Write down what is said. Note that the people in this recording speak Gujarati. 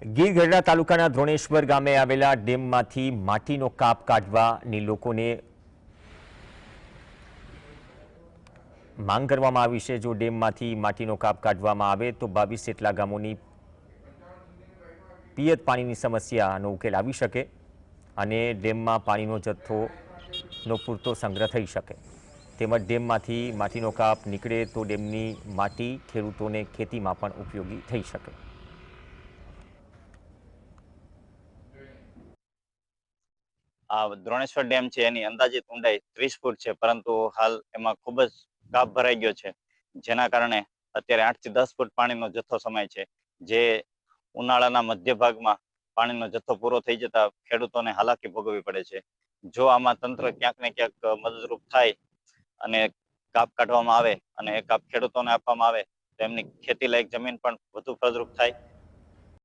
ગીર ગઢડા તાલુકાના ધ્રોણેશ્વર ગામે આવેલા ડેમમાંથી માટીનો કાપ કાઢવાની લોકોને માંગ કરવામાં આવી છે. જો ડેમમાંથી માટીનો કાપ કાઢવામાં આવે તો બાવીસ જેટલા ગામોની પિયત પાણીની સમસ્યાનો ઉકેલ આવી શકે અને ડેમમાં પાણીનો જથ્થોનો પૂરતો સંગ્રહ થઈ શકે. તેમજ ડેમમાંથી માટીનો કાપ નીકળે તો ડેમની માટી ખેડૂતોને ખેતીમાં પણ ઉપયોગી થઈ શકે. આ દ્રોણેશ્વર ડેમ છે, એની અંદાજિત ઊંડાઈ ત્રીસ ફૂટ છે, પરંતુ હાલ એમાં ખૂબ જ કાપ ભરાઈ ગયો છે. જેના કારણે અત્યારે આઠથી દસ ફૂટ પાણીનો જથ્થો સમાય છે. જે ઉનાળાના મધ્ય ભાગમાં પાણીનો જથ્થો પૂરો થઈ જતા ખેડૂતોને હાલાકી ભોગવવી પડે છે. જો આમાં તંત્ર ક્યાંક ને ક્યાંક મદદરૂપ થાય અને કાપ કાઢવામાં આવે અને એ કાપ ખેડૂતોને આપવામાં આવે, તો એમની ખેતી લાયક જમીન પણ વધુ ફળદ્રુપ થાય.